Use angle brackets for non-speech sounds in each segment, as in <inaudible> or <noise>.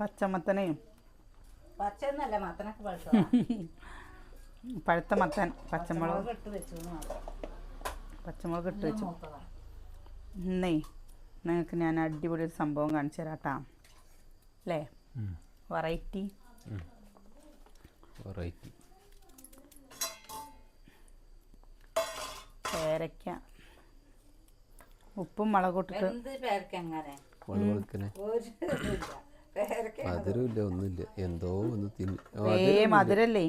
പച്ചമത്തനെയും. പച്ചന്നല്ല മത്തനൊക്കെ പഴുത്തോ <laughs> പഴുത്ത മത്തൻ പച്ചമുളക്. പച്ചമുളക് ഇട്ട് വെച്ചു. ഇന്നേ നിങ്ങൾക്ക് ഞാൻ അടിപൊളി ഒരു സംഭവം കാണിച്ചു തരാം കേട്ടാ അല്ലേ വെറൈറ്റി വെറൈറ്റി പേരയ്ക്ക. ഉപ്പും മുളകൂട്ടിട്ട് എന്ത് പേരക്ക അങ്ങനെ? മധുരമില്ല ഒന്നുമില്ല. എന്തോ ഒന്ന് തിന്നു. മധുരല്ലേ?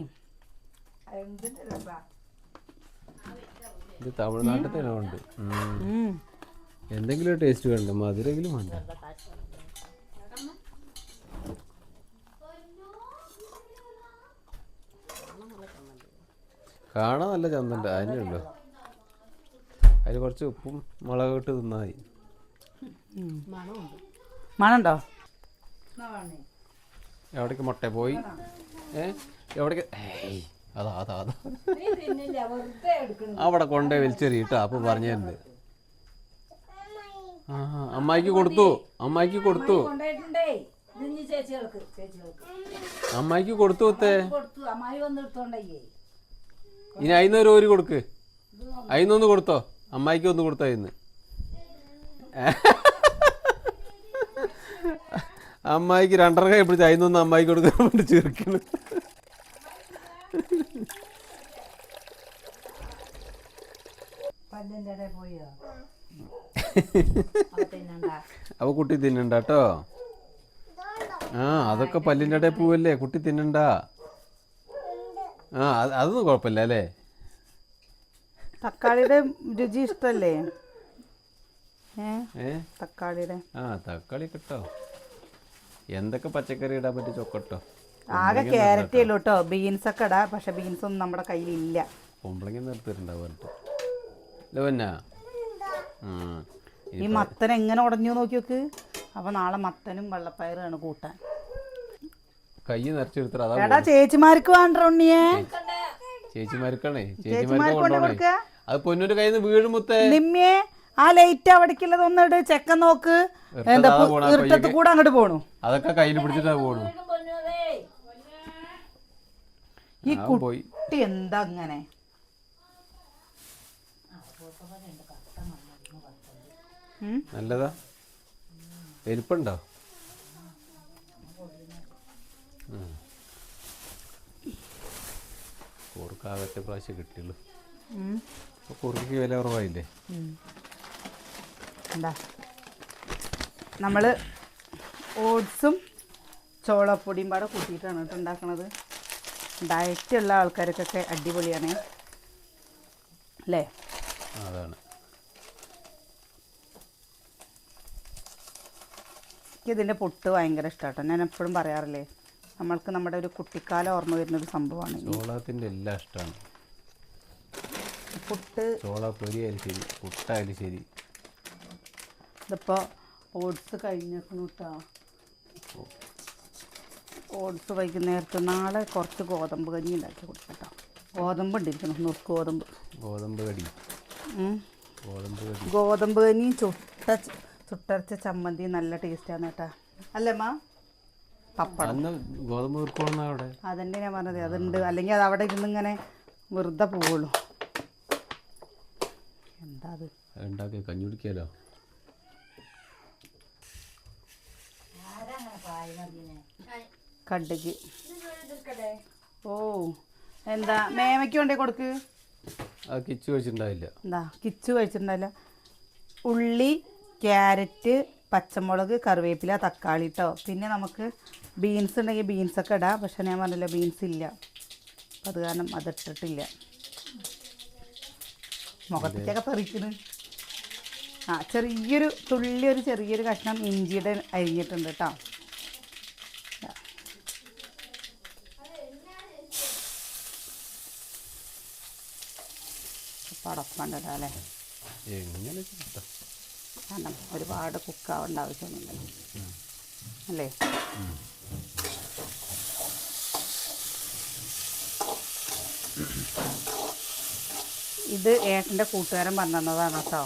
ഇത് തമിഴ്നാട്ടിൽ തന്നെ ഉണ്ട്. എന്തെങ്കിലും ടേസ്റ്റ് വേണ്ട? മധുരെങ്കിലും വേണ്ട? കാണാൻ നല്ല ചന്തണ്ട്. അതിനുണ്ടോ അതിൽ കുറച്ച് ഉപ്പും മുളക് ഇട്ട് തിന്നാൽ മതി. വേണേ എവിടേക്ക് മുട്ട പോയി? ഏ? എവിടേക്ക്? ഏയ് അതാ അതാ അതാ. നീ തിന്നില്ല അവിടെ കൊണ്ടേ വലിച്ചെറിയിട്ടാ അപ്പൊ പറഞ്ഞിട്ടുണ്ട് ആ അമ്മായിക്ക് കൊടുത്തു അമ്മായിക്ക് കൊടുത്തു. അമ്മായിക്ക് കൊടുത്തു ഒത്തേ ഇനി അയിന്നൊരു ഓരി കൊടുക്ക്. അയിന്നൊന്ന് കൊടുത്തോ. അമ്മായിക്ക് ഒന്ന് കൊടുത്തോ ഇന്ന് അമ്മായിക്ക് രണ്ടര കൈ പിടിച്ച് അതിനൊന്ന് അമ്മായിക്ക് കൊടുക്കാൻ വേണ്ടി ചേർക്കണം <laughs> അപ്പൊ കുട്ടി തിന്നണ്ട കേട്ടോ. ആ അതൊക്കെ പല്ലിന്റെ ഇടയിൽ പോവല്ലേ? കുട്ടി തിന്നണ്ട. ആ അതൊന്നും കുഴപ്പമില്ല അല്ലേ? തക്കാളിയുടെ രുചി ഇഷ്ടല്ലേ? തക്കാളിയുടെ. ആ തക്കാളി കിട്ടോ എന്തൊക്കെ പച്ചക്കറി ഇടാൻ പറ്റി ചൊക്കട്ടോ? ആകെ ക്യാരറ്റേ ഉള്ളൂ കേട്ടോ. ബീൻസ് ഒക്കെ ഇടാ. പക്ഷെ ബീൻസ് ഒന്നും നമ്മുടെ കയ്യിലില്ല. കുമ്പളങ്ങ നിർത്തിയിട്ടുണ്ടാവും പറഞ്ഞിട്ട് ലോന്ന ഈ മത്തൻ എങ്ങനെ ഉടഞ്ഞു നോക്കി നോക്ക്. അപ്പൊ നാളെ മത്തനും വെള്ളപ്പയറാണ് കൂട്ടാൻ. കൈ നിറച്ചെടുത്തിട്ട് അതാ എടാ ചേച്ചിമാർക്ക് വേണ്ട ഉണ്ണിയേ. ചേച്ചിമാർക്കാണേ. ചേച്ചിമാർക്ക് ചേച്ചിമാർക്ക് കൊണ്ട് കൊണ്ടുപോണേ കൊടുക്കുക അത് പൊന്നൂര് കയ്യിൽ നിന്ന് വീഴും മുത്തേ. നിമ്മിയെ. ആ ലൈറ്റ് അവിടേക്കുള്ളത് ഒന്ന് ഇട് ചെക്കൻ നോക്ക്. എന്താ ഇരുട്ടത്ത്. കൂടെ അങ്ങോട്ട് പോണു. അതൊക്കെ കയ്യിൽ പിടിച്ചിട്ടാ പോണു. ഈ കുട്ടി എന്താ അങ്ങനെ? നല്ലതാ. എരിപ്പുണ്ടോ? കൂർക്കാകത്തെ പ്രാവശ്യം കിട്ടിയുള്ളൂ. കൂർക്കയ്ക്ക് വില കുറവായില്ലേ? എന്താ? നമ്മൾ ഓട്സും ചോളപ്പൊടിയും പാടെ കൂട്ടിയിട്ടാണ് കേട്ടോ ഉണ്ടാക്കുന്നത് ഡയറ്റുള്ള ആൾക്കാർക്കൊക്കെ അടിപൊളിയാണ്. അല്ലേ? അതാണ്. എനിക്ക് ഇതിന്റെ പുട്ട് ഭയങ്കര ഇഷ്ടമാട്ടോ ഞാൻ എപ്പോഴും പറയാറില്ലേ നമ്മൾക്ക് നമ്മുടെ ഒരു കുട്ടിക്കാലം ഓർമ്മ വരുന്ന വരുന്നൊരു സംഭവമാണ് ചോളത്തിന്റെ എല്ലാം ഇഷ്ടമാണ് പുട്ട് ചോള പൊരിയായാലും ശരി പുട്ടായാലും ശരി. ഇതിപ്പോൾ ഓട്സ് കഴിഞ്ഞേക്കണു കേട്ടോ ഓട്സ് വൈകുന്നേരത്ത് നാളെ കുറച്ച് ഗോതമ്പ് കഞ്ഞി ഉണ്ടാക്കി കൊടുക്കട്ടോ. ഗോതമ്പ് ഉണ്ടിരിക്കണം നുറുക്ക് ഗോതമ്പ്. ഗോതമ്പ് കടി. ഗോതമ്പ് കടി. ഗോതമ്പ് കഞ്ഞിയും ചുട്ട ചുട്ടരച്ച ചമ്മന്തി നല്ല ടേസ്റ്റാണ് കേട്ടാ അല്ലേ മാ? പപ്പടം. ഗോതമ്പ് അവിടെ? അതന്നെ ഞാൻ പറഞ്ഞത്. അതുണ്ട്. അല്ലെങ്കിൽ അത് അവിടെ ഇരുന്ന് ഇങ്ങനെ വെറുതെ പോവുള്ളൂ. എന്താ അത്? കഞ്ഞി കുടിക്കാലോ കടുക്. ഓ എന്താ മേമയ്ക്ക് കൊണ്ടേ കൊടുക്ക്? കിച്ചു കഴിച്ചിട്ടുണ്ടാവില്ല. എന്താ കിച്ചു ഉള്ളി ക്യാരറ്റ് പച്ചമുളക് കറിവേപ്പില തക്കാളി കേട്ടോ പിന്നെ നമുക്ക് ബീൻസ് ഉണ്ടെങ്കിൽ ബീൻസ് ഒക്കെ ഇടാം. പക്ഷെ ഞാൻ പറഞ്ഞില്ല ബീൻസ് ഇല്ല. അപ്പം അത് കാരണം അതിട്ടിട്ടില്ല മുഖത്തേക്കൊക്കെ പറിക്കുന്നു ആ ചെറിയൊരു തുള്ളി ഒരു ചെറിയൊരു കഷ്ണം ഇഞ്ചിയുടെ അരിഞ്ഞിട്ടുണ്ട് കേട്ടോ പടപ്പണ്ടല്ലോ അല്ലേ എങ്ങനെ കാരണം ഒരുപാട് കുക്കാവേണ്ട ആവശ്യമൊന്നുമില്ല. അല്ലേ? ഇത് ഏട്ടന്റെ കൂട്ടുകാരൻ പറഞ്ഞതാണ് കേട്ടോ.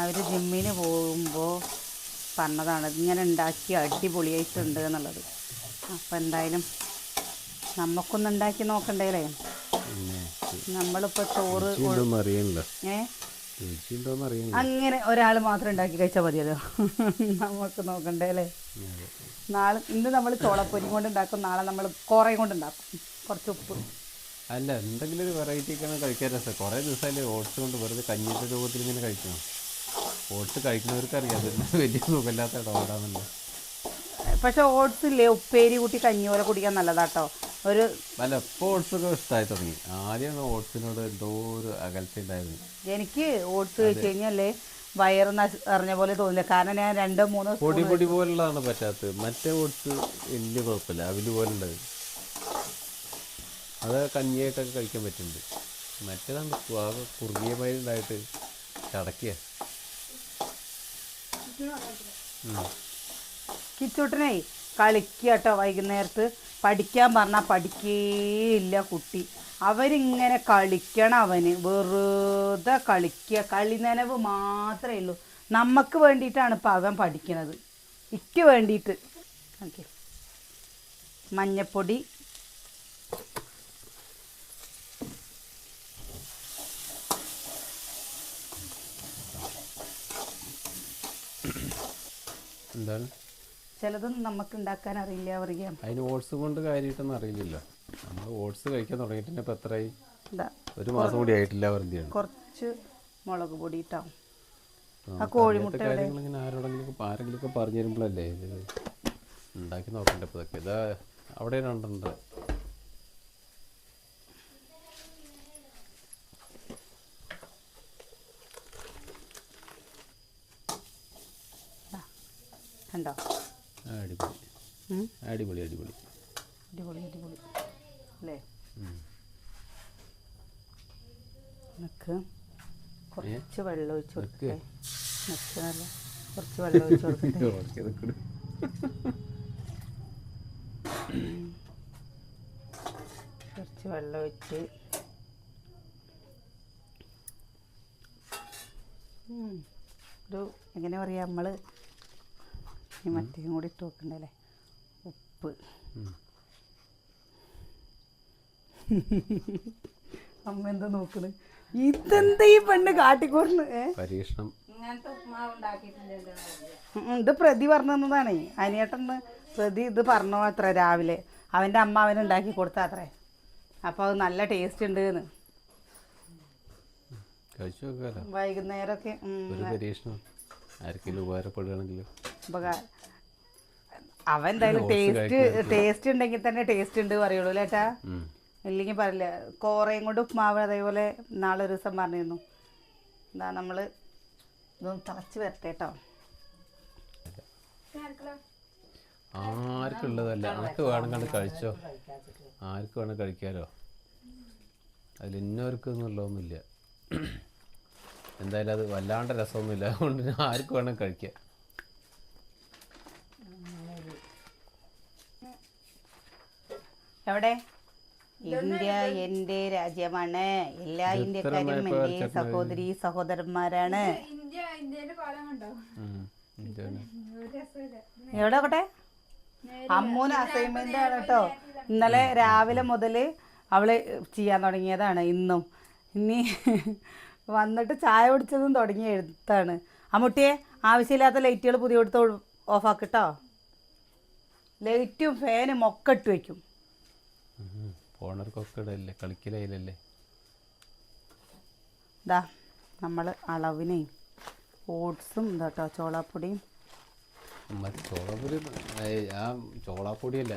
അവർ ജിമ്മിന് പോകുമ്പോൾ പറഞ്ഞതാണ് ഇങ്ങനെ ഉണ്ടാക്കി അടിപൊളിയായിട്ടുണ്ട് എന്നുള്ളത്. അപ്പോൾ എന്തായാലും നമുക്കൊന്നുണ്ടാക്കി നോക്കണ്ടേലേ? നമ്മളിപ്പോൾ ചോറ് അങ്ങനെ ഒരാൾ മാത്രം ഉണ്ടാക്കി കഴിച്ചാൽ മതിയല്ലോ. <laughs> നമുക്ക് നോക്കണ്ടേ അല്ലേ? നാളെ ഇന്ന് നമ്മൾ ചോളപ്പൊരി കൊണ്ട് ഉണ്ടാക്കും നാളെ നമ്മൾ കുറെ കൊണ്ട് ഉണ്ടാക്കും. കുറച്ച് ഉപ്പ്. അല്ല എന്തെങ്കിലും ഒരു വെറൈറ്റി ഒക്കെ കഴിക്കാൻ രസം. കുറേ ദിവസമല്ലേ ഓട്സ് കൊണ്ട് വെറുതെ കഞ്ഞിയുടെ രൂപത്തിൽ ഇങ്ങനെ കഴിക്കണം. ഓട്സ് കഴിക്കുന്നവർക്ക് അറിയാം വലിയ സുഖമില്ലാത്ത പക്ഷെ ഓട്സ് ഇല്ലേ ഉപ്പേരി കൂട്ടി കഞ്ഞി പോലെ കുടിക്കാൻ നല്ലതാട്ടോ. ഒരു നല്ല ഇപ്പോൾ ഓട്സ് ഒക്കെ ഇഷ്ടമായി തുടങ്ങി. ആദ്യം ഓട്സിനോട് എന്തോ ഒരു അകൽച്ച ഉണ്ടായിരുന്നു എനിക്ക് ഓട്സ് കഴിച്ച് കഴിഞ്ഞാലേ വയറ് അറിഞ്ഞ പോലെ തോന്നില്ല. കാരണം ഞാൻ രണ്ടോ മൂന്നോ പൊടി പൊടി പോലുള്ളതാണ് പറ്റാത്തത് മറ്റേ ഓട്സ് വലിയ കുഴപ്പമില്ല. അവിൽ പോലുള്ളത് അത് കഞ്ഞിയായിട്ടൊക്കെ കഴിക്കാൻ പറ്റുന്നുണ്ട്. മറ്റേതാണ് കുറുകിയ മാതിരി ഉണ്ടായിട്ട് ചടക്കിയ കിച്ചൂട്ടനെ. കളിക്കുക കേട്ടോ വൈകുന്നേരത്ത്. പഠിക്കാൻ പറഞ്ഞാൽ പഠിക്കേയില്ല കുട്ടി. അവരിങ്ങനെ കളിക്കണം അവന്. വെറുതെ കളിക്കുക കളി നനവ് മാത്രമേ ഉള്ളൂ. നമുക്ക് വേണ്ടിയിട്ടാണ് ഇപ്പം അവൻ പഠിക്കണത്. ഇക്ക് വേണ്ടിയിട്ട്. ഓക്കെ. മഞ്ഞപ്പൊടി. എന്താണ്? ചിലതൊന്നും നമുക്ക് ഉണ്ടാക്കാൻ അറിയില്ല അറിയാം അതിന് ഓട്സ് കൊണ്ട് കാര്യമായിട്ടൊന്നും അറിയില്ലല്ലോ. നമ്മൾ ഓട്സ് കഴിക്കാൻ തുടങ്ങിയിട്ട് ഇപ്പം എത്രയായി? ഒരു മാസം കൂടി ആയിട്ടില്ല വെറുതെയാണ് കുറച്ച് മുളക് പൊടി ഇട്ടോ. ആ കോഴിമുട്ട കാര്യങ്ങളിങ്ങനെ ആരോടെങ്കിലും ആരെങ്കിലും പറഞ്ഞു തരുമ്പോഴല്ലേ ഇത് ഉണ്ടാക്കി നോക്കണ്ട ഇപ്പൊ ഇതൊക്കെ? ഇതാ അവിടെ രണ്ടുണ്ട് കണ്ടോ? അടിപൊളി. അടിപൊളി. അടിപൊളി അടിപൊളി. അല്ലേ. നമുക്ക് കുറച്ച് വെള്ളം ഒഴിച്ച് കൊടുക്കേ നല്ല കുറച്ച് വെള്ളം ഒഴിച്ച് കൊടുക്കട്ടെ. <laughs> കുറച്ച് വെള്ളം ഒഴിച്ച്. ഒരു എങ്ങനെ പറയാ നമ്മൾ ഈ മറ്റേയും കൂടി ഇട്ട് വെക്കണ്ടല്ലേ ഉപ്പ്. <laughs> അമ്മ എന്താ നോക്കണ്? ഇതെന്താ ഈ പെണ്ണ് കാട്ടിക്കൊണ്ട് ഏ? പരീക്ഷണം. ഇത് പ്രതി പറഞ്ഞു തന്നതാണേ. അനിയേട്ടന് പ്രതി ഇത് പറഞ്ഞു അത്ര രാവിലെ. അവന്റെ അമ്മ അവന് ഉണ്ടാക്കി കൊടുത്ത അത്രേ. അപ്പോൾ അത് നല്ല ടേസ്റ്റ് ഉണ്ട് എന്ന് വൈകുന്നേരമൊക്കെ ഉം, ഒരു പരീക്ഷണം ആർക്കെങ്കിലും ഉപകാരപ്പെടുകയാണെങ്കിൽ ഉപകാ- അവൻ എന്തായാലും ടേസ്റ്റ് ടേസ്റ്റ് ഉണ്ടെങ്കിൽ തന്നെ ടേസ്റ്റ് ഉണ്ട് പറയുള്ളൂ ഏട്ടാ? ഇല്ലെങ്കിൽ പറയില്ല. കോറയും കൊണ്ട് ഉപ്മാവ് അതേപോലെ നാളെ ഒരു ദിവസം പറഞ്ഞിരുന്നു. എന്താ നമ്മൾ ഇതൊന്ന് തിളച്ച് വരട്ടെ കേട്ടോ. ആർക്കുള്ളതല്ല ആർക്ക് വേണമെങ്കിൽ കഴിച്ചോ? ആർക്ക് വേണമെങ്കിൽ കഴിക്കാലോ? അതിൽ ഇന്നവർക്കൊന്നുള്ളതൊന്നുമില്ല എന്തായാലും അത് വല്ലാണ്ട് രസമൊന്നുമില്ല. അതുകൊണ്ട് ആർക്ക് വേണം കഴിക്കാം? എവിടെ? ഇന്ത്യ എന്റെ രാജ്യമാണ്. എല്ലാ ഇന്ത്യക്കാരും എന്റെ സഹോദരി സഹോദരന്മാരാണ്. എവിടെ കൊട്ടെ അമ്മൂന് അസൈൻമെന്റ് ആണ് കേട്ടോ. ഇന്നലെ രാവിലെ മുതൽ അവൾ ചെയ്യാൻ തുടങ്ങിയതാണ് ഇന്നും. ഇനി വന്നിട്ട് ചായ കുടിച്ചതും തുടങ്ങിയ എഴുത്താണ്. അമ്മുട്ടിയെ ആവശ്യമില്ലാത്ത ലൈറ്റുകൾ പുതിയ എടുത്ത് ഓഫാക്കിട്ടോ ലൈറ്റും ഫാനും ഒക്കെ ഇട്ട് വെക്കും. ഉം. പോണവർക്കൊക്കെ ഇടല്ലേ കളിക്കലയിലല്ലേ? ഇതാ നമ്മൾ അളവിനെ ഓട്സും ഇതാട്ടോ ചോളാപ്പൊടിയും. മറ്റേ ചോളപ്പൊടി ആ ചോളാപ്പൊടിയല്ല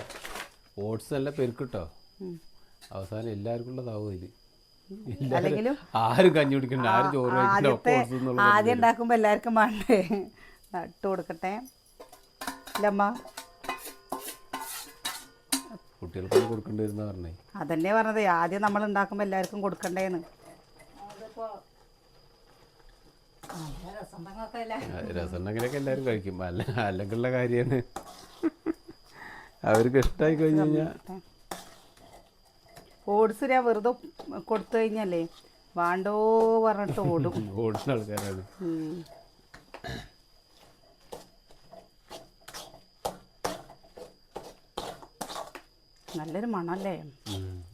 ഓട്സ് നല്ല പെരുക്കിട്ടോ. അവസാനം എല്ലാവർക്കും ഉള്ളതാവും ഇത് അല്ലെങ്കിലും ആരും കഞ്ഞി കുടിക്കണ്ട ആരും ചോറ് ആദ്യത്തെ ആദ്യം ഉണ്ടാക്കുമ്പോൾ എല്ലാവർക്കും വേണ്ടേ ദാ ഇട്ട് കൊടുക്കട്ടെ. ഇല്ലമ്മ കുട്ടികൾക്കൊന്നും കൊടുക്കേണ്ടി വരുന്ന പറഞ്ഞേ. അതന്നെ പറഞ്ഞത്. ആദ്യം നമ്മൾ ഉണ്ടാക്കുമ്പോൾ എല്ലാവർക്കും കൊടുക്കണ്ടേന്ന്. രസമുണ്ടെങ്കിലൊക്കെ എല്ലാവരും കഴിക്കും. അല്ല അല്ലെങ്കിലുള്ള കാര്യമാണ്. അവർക്ക് ഇഷ്ടമായി കഴിഞ്ഞു കഴിഞ്ഞാൽ ഓട്സ് ഞാൻ വെറുതെ കൊടുത്തു കഴിഞ്ഞല്ലേ? വാണ്ടോ പറഞ്ഞിട്ട് ഓടും. ഓടുന്ന ആൾക്കാരാണ്. നല്ലൊരു മണമല്ലേ?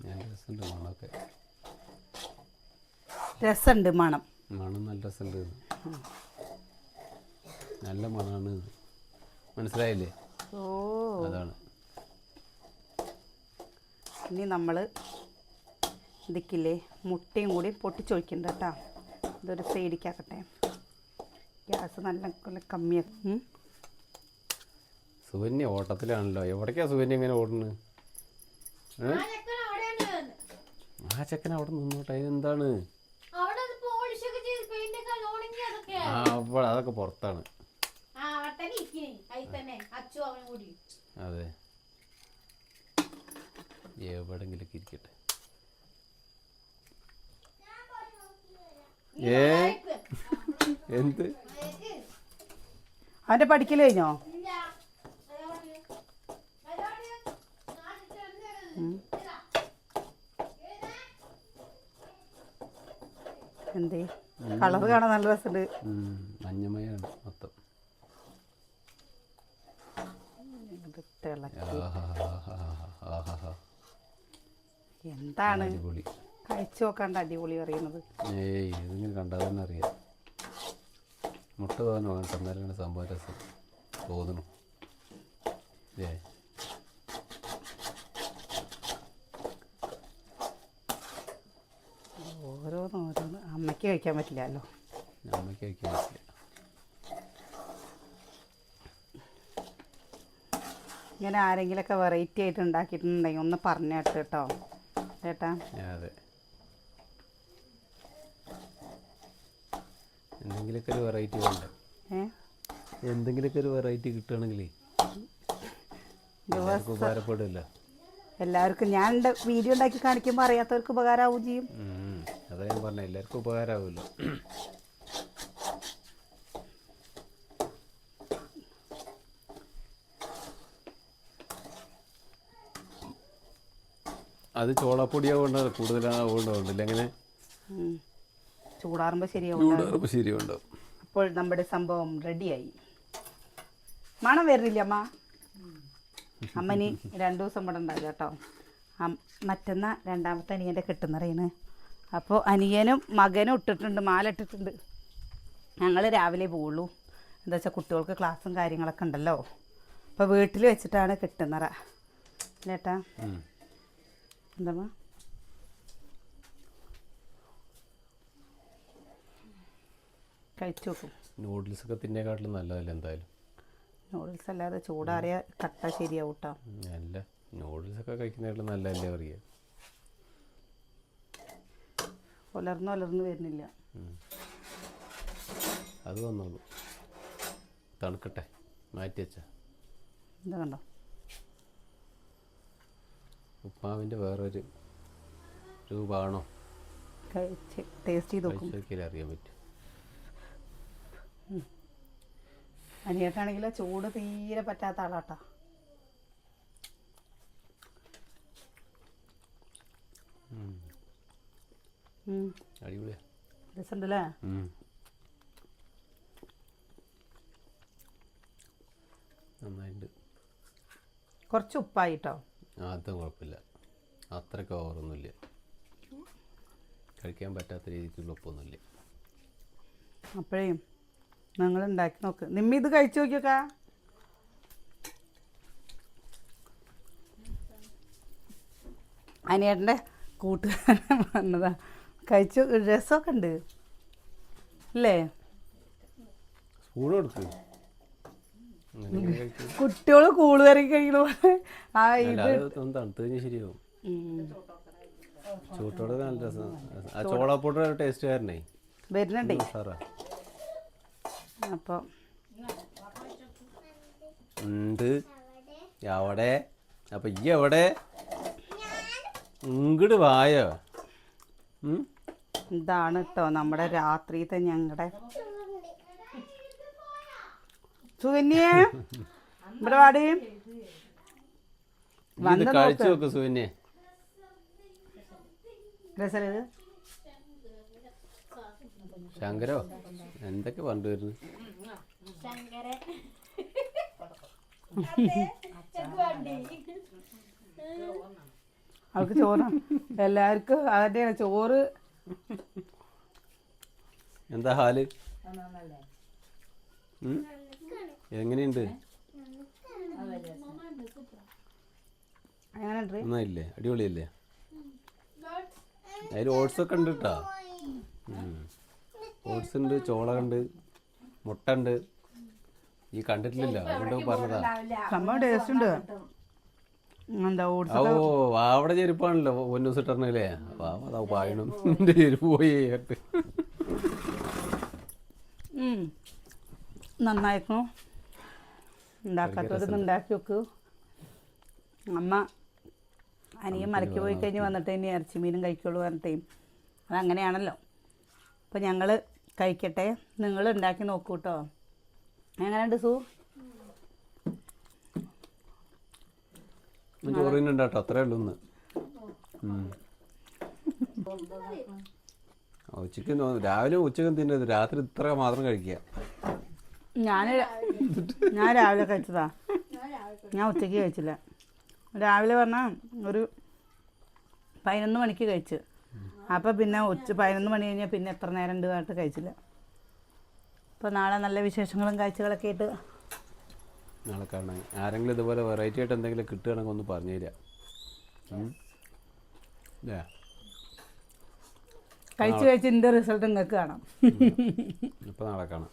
രസമുണ്ട് മണമൊക്കെ. രസമുണ്ട് മണം. മണം നല്ല രസമുണ്ട്. നല്ല മണമാണ്. മനസ്സിലായില്ലേ? ഓ. അതാണ്. ഇനി നമ്മൾ ഇതിക്കില്ലേ മുട്ടയും കൂടി പൊട്ടിച്ചൊഴിക്കണ്ട കേട്ടോ. ഇതൊരു സൈഡിക്കാക്കട്ടെ. ഗ്യാസ് നല്ല കമ്മിയാക്കും സുകന്യ ഓട്ടത്തിലാണല്ലോ. എവിടേക്കാണ് സുകന്യ ഇങ്ങനെ ഓടുന്നത്? ആ ചെക്കൻ അവിടെ നിന്നോട്ടെ അതിനെന്താണ് ഉണങ്ങി അതൊക്കെ. പുറത്താണ്. അതെ. എവിടെങ്കിലും ഇരിക്കട്ടെ. ഏ? എന്ത്? അവന്റെ പഠിക്കൽ കഴിഞ്ഞോ? എന്തേ? കളർ കാണാൻ നല്ല രസമുണ്ട്. മഞ്ഞമയാണ് മൊത്തം. എന്താണ്? കഴിച്ചു നോക്കാണ്ട് അടിപൊളി അറിയുന്നത് ഏയ് ഇതിങ്ങനെ കണ്ടാൽ തന്നെ അറിയാം. മുട്ട തോന്നോ വേണ്ട എന്നാലാണ് സംഭവം രസം തോന്നണു. ഏ ഓരോന്ന് ഓരോന്ന് അമ്മയ്ക്ക് കഴിക്കാൻ പറ്റില്ലല്ലോ. അമ്മയ്ക്ക് കഴിക്കാൻ പറ്റില്ല. ഇങ്ങനെ ആരെങ്കിലൊക്കെ വെറൈറ്റി ആയിട്ട് ഉണ്ടാക്കിയിട്ടുണ്ടെങ്കിൽ ഒന്ന് പറഞ്ഞേട്ട് കേട്ടോ ചേട്ടാ. അതെ. എന്തെങ്കിലുമൊക്കെ ഒരു വെറൈറ്റി വേണ്ട? എന്തെങ്കിലുമൊക്കെ ഒരു വെറൈറ്റി കിട്ടുകയാണെങ്കിലേ ഉപകാരപ്പെടില്ല എല്ലാവർക്കും ഞാൻ വീഡിയോ ഉണ്ടാക്കി കാണിക്കുമ്പോൾ അറിയാത്തവർക്ക് ഉപകാരമാവും ചെയ്യും. അതാ ഞാൻ പറഞ്ഞ എല്ലാവർക്കും ഉപകാരമാവുമല്ലോ അത് ചോളപ്പൊടിയാകൊണ്ട് കൂടുതലാവുകൊണ്ടുണ്ടല്ലോ അങ്ങനെ ഉം. ചൂടാറുമ്പോൾ ശരിയാവും ശരിയുണ്ടാവും അപ്പോൾ നമ്മുടെ സംഭവം റെഡിയായി മണം വരുന്നില്ല അമ്മ. അമ്മനി രണ്ട് ദിവസം ഇവിടെ ഉണ്ടാകും കേട്ടോ. മറ്റന്നാ രണ്ടാമത്തെ അനിയന്റെ കെട്ടുന്നറിയുന്നത് അപ്പോൾ അനിയനും മകനും ഇട്ടിട്ടുണ്ട് മാല ഇട്ടിട്ടുണ്ട് ഞങ്ങൾ രാവിലെ പോവുള്ളൂ. എന്താ വെച്ചാൽ കുട്ടികൾക്ക് ക്ലാസ്സും കാര്യങ്ങളൊക്കെ ഉണ്ടല്ലോ. അപ്പോൾ വീട്ടിൽ വെച്ചിട്ടാണ് കിട്ടുന്നറ. ചേട്ടാ. എന്താ കഴിച്ചു നോക്കും. നൂഡിൽസൊക്കെ തിന്നേക്കാട്ടിലും നല്ലതല്ല എന്തായാലും? നൂഡിൽസ് അല്ലാതെ ചൂടാറിയ കട്ട ശരിയാവും കേട്ടോ അല്ല നൂഡിൽസൊക്കെ കഴിക്കുന്നതിലും നല്ലതല്ലേ പറയുക ഉലർന്ന് ഉലർന്ന് വരുന്നില്ല. അത് വന്നോളൂ. തണുക്കട്ടെ മാറ്റി വെച്ച. എന്താ കണ്ടോ? ഉപ്പാവിന്റെ വേറൊരു രൂപമാണോ? കഴിച്ച് ടേസ്റ്റ് ചെയ്ത് നോക്കിയാൽ അറിയാൻ പറ്റും. അനിയട്ടാണെങ്കിലോ ചൂട് തീരെ പറ്റാത്ത ആളാട്ടാ. അടിപൊളിയാ. രസമുണ്ടല്ലേ ഉം. നന്നായിട്ടുണ്ട് കുറച്ച് ഉപ്പായിട്ടോ? അത് കുഴപ്പമില്ല. അത്രയ്ക്ക് ഓവറൊന്നുമില്ല. കഴിക്കാൻ പറ്റാത്ത രീതിക്കുള്ള ഉപ്പൊന്നുമില്ല. അപ്പോഴേ നിങ്ങൾ ഉണ്ടാക്കി നോക്ക്. നിമ്മി ഇത് കഴിച്ചു നോക്കിയൊക്ക. അനിയേട്ടന്റെ കൂട്ടുകാരൻ വന്നതാ. കഴിച്ചു രസമൊക്കെ ഉണ്ട്. അല്ലേ സ്പൂൺ കൂൾ കൂടുതൽ കഴിക്കണ പോലെ ആ ഇത് അത് ഒന്ന് തണുത്ത് കഴിഞ്ഞാൽ ശരിയാവും. ഉം. ചൂട്ടോടെ നല്ല രസം. ആ ടേസ്റ്റ് കാരനേ. വരുന്നുണ്ടേ. ഉഷാറാ. അപ്പോൾ ഉണ്ട്. എവിടെ? അപ്പൊ ഈ എവിടെ? ഇങ്ങട് വായോ? ഇതാണ് കേട്ടോ നമ്മുടെ രാത്രിത്തെ ഞങ്ങളുടെ സുകന്യേ ഇവിടെ പാടി കഴിച്ചു നോക്ക്. സുവിനെ രസത് ശങ്കരോ? എന്തൊക്കെ പണ്ട് വരുന്നു? അവർക്ക് അവൾക്ക് ചോറാണ് എല്ലാവർക്കും അതന്നെയാണ് ചോറ്. എന്താ ഹാൽ? എങ്ങനെയുണ്ട്? നന്നായില്ലേ? അടിപൊളിയല്ലേ? അതിൽ ഓട്സ് ഒക്കെ ഉണ്ട് കേട്ടോ ഓട്സ് ഉണ്ട് ചോള ഉണ്ട് മുട്ട ഉണ്ട് ഈ കണ്ടിട്ടില്ലല്ലോ? അതുകൊണ്ട് പറഞ്ഞതാ. സംഭവം ടേസ്റ്റ് ഉണ്ട്. എന്താ ഓട്സ് ഓ അവിടെ ചെരുപ്പാണല്ലോ പൊന്നൂസ് ഇട്ടറിനല്ലേ അതാ പായണം എന്റെ ചെരുപ്പ് പോയി കേട്ട്. നന്നായിരുന്നു ഉണ്ടാക്കാത്തവരൊന്ന് ഉണ്ടാക്കി വെക്കൂ. അമ്മ അനിയൻ മലയ്ക്ക് പോയി കഴിഞ്ഞ് വന്നിട്ട് ഇനി ഇറച്ചി മീനും കഴിക്കുള്ളൂ പറഞ്ഞിട്ടേ. അതങ്ങനെയാണല്ലോ അപ്പോൾ ഞങ്ങൾ കഴിക്കട്ടെ? നിങ്ങൾ ഉണ്ടാക്കി നോക്കൂ കേട്ടോ എങ്ങനെയുണ്ട് സു? ചോറിനുണ്ട് കേട്ടോ അത്രേ ഉള്ളൂ ഇന്ന്. ഉം. ഉച്ചയ്ക്ക് നോ- രാവിലെ ഉച്ചക്കും തിന്നത്? രാത്രി ഇത്ര മാത്രം കഴിക്കുക. ഞാൻ ഞാൻ രാവിലെ കഴിച്ചതാ. ഞാൻ ഉച്ചയ്ക്ക് കഴിച്ചില്ല. രാവിലെ പറഞ്ഞാൽ ഒരു പതിനൊന്ന് മണിക്ക് കഴിച്ച്. അപ്പോൾ പിന്നെ ഉച്ച പതിനൊന്ന് മണി കഴിഞ്ഞാൽ പിന്നെ എത്ര നേരം ഉണ്ട് പറഞ്ഞിട്ട് കഴിച്ചില്ല. അപ്പോൾ നാളെ നല്ല വിശേഷങ്ങളും കാഴ്ചകളൊക്കെ ആയിട്ട് നാളെ കാണാൻ ആരെങ്കിലും ഇതുപോലെ വെറൈറ്റി ആയിട്ട് എന്തെങ്കിലും കിട്ടുകയാണെങ്കിൽ ഒന്ന് പറഞ്ഞു തരാം ഉം. ഇല്ലേ? കഴിച്ച് കഴിച്ച് ഇതിന്റെ റിസൾട്ട് നിങ്ങൾക്ക് കാണാം. ഇപ്പം നാളെ കാണാം.